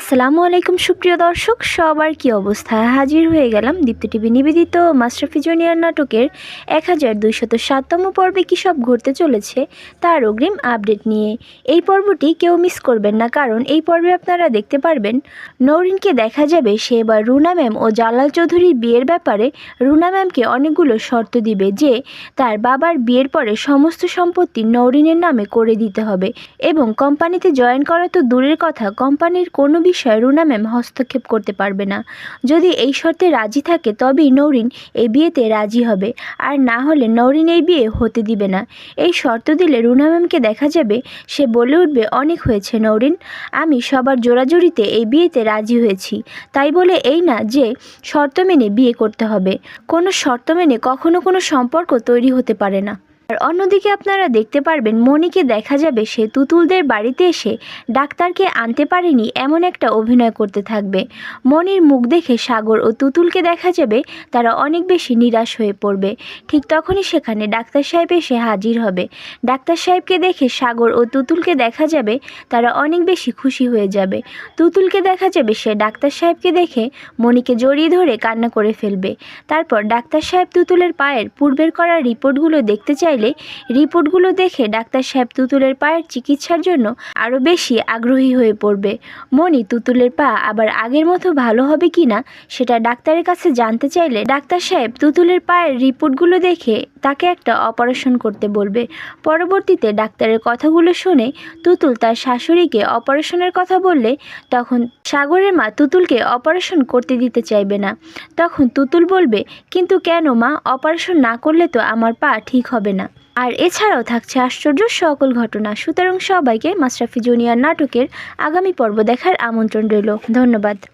আসসালামু আলাইকুম, সুপ্রিয় দর্শক। সবার কি অবস্থা? হাজির হয়ে গেলাম দীপ্ত টিভি নিবেদিত মাস্টারফি জুনিয়র নাটকের এক হাজার দুইশত সাততম পর্বে কী সব ঘটতে চলেছে তার অগ্রিম আপডেট নিয়ে। এই পর্বটি কেউ মিস করবেন না, কারণ এই পর্বে আপনারা দেখতে পারবেন নৌরিনকে দেখা যাবে সে এবার রুনা ম্যাম ও জালাল চৌধুরীর বিয়ের ব্যাপারে। রুনা ম্যামকে অনেকগুলো শর্ত দিবে যে তার বাবার বিয়ের পরে সমস্ত সম্পত্তি নৌরিনের নামে করে দিতে হবে এবং কোম্পানিতে জয়েন করা তো দূরের কথা, কোম্পানির কোনো বিষয়ে রুনা ম্যাম হস্তক্ষেপ করতে পারবে না। যদি এই শর্তে রাজি থাকে, তবেই নৌরিন এই বিয়েতে রাজি হবে। আর না হলে নৌরিন এই বিয়ে হতে দিবে না। এই শর্ত দিলে রুনা ম্যামকে দেখা যাবে, সে বলে উঠবে, অনেক হয়েছে নৌরিন। আমি সবার জোরাজুরিতে এই বিয়েতে রাজি হয়েছি। তাই বলে এই না যে শর্ত মেনে বিয়ে করতে হবে। কোনো শর্ত মেনে কখনো কোনো সম্পর্ক তৈরি হতে পারে না। আর অন্যদিকে আপনারা দেখতে পারবেন মনিকে দেখা যাবে সে তুতুলদের বাড়িতে এসে ডাক্তারকে আনতে পারেনি এমন একটা অভিনয় করতে থাকবে। মনির মুখ দেখে সাগর ও তুতুলকে দেখা যাবে তারা অনেক বেশি নিরাশ হয়ে পড়বে। ঠিক তখনই সেখানে ডাক্তার সাহেব এসে হাজির হবে। ডাক্তার সাহেবকে দেখে সাগর ও তুতুলকে দেখা যাবে তারা অনেক বেশি খুশি হয়ে যাবে। তুতুলকে দেখা যাবে সে ডাক্তার সাহেবকে দেখে মনিকে জড়িয়ে ধরে কান্না করে ফেলবে। তারপর ডাক্তার সাহেব তুতুলের পায়ের পূর্বের করা রিপোর্টগুলো দেখতে চাইলে রিপোর্টগুলো দেখে ডাক্তার সাহেব তুতুলের পায়ের চিকিৎসার জন্য আরও বেশি আগ্রহী হয়ে পড়বে। মনি তুতুলের পা আবার আগের মতো ভালো হবে কি না সেটা ডাক্তারের কাছে জানতে চাইলে ডাক্তার সাহেব তুতুলের পায়ের রিপোর্টগুলো দেখে তাকে একটা অপারেশন করতে বলবে। পরবর্তীতে ডাক্তারের কথাগুলো শুনে তুতুল তার শাশুড়িকে অপারেশনের কথা বললে তখন সাগরের মা তুতুলকে অপারেশন করতে দিতে চাইবে না। তখন তুতুল বলবে, কিন্তু কেন মা? অপারেশন না করলে তো আমার পা ঠিক হবে না। আর এছাড়াও থাকছে আশ্চর্য সকল ঘটনা। সুতরাং সবাইকে মাশরাফি জুনিয়র নাটকের আগামী পর্ব দেখার আমন্ত্রণ রইল। ধন্যবাদ।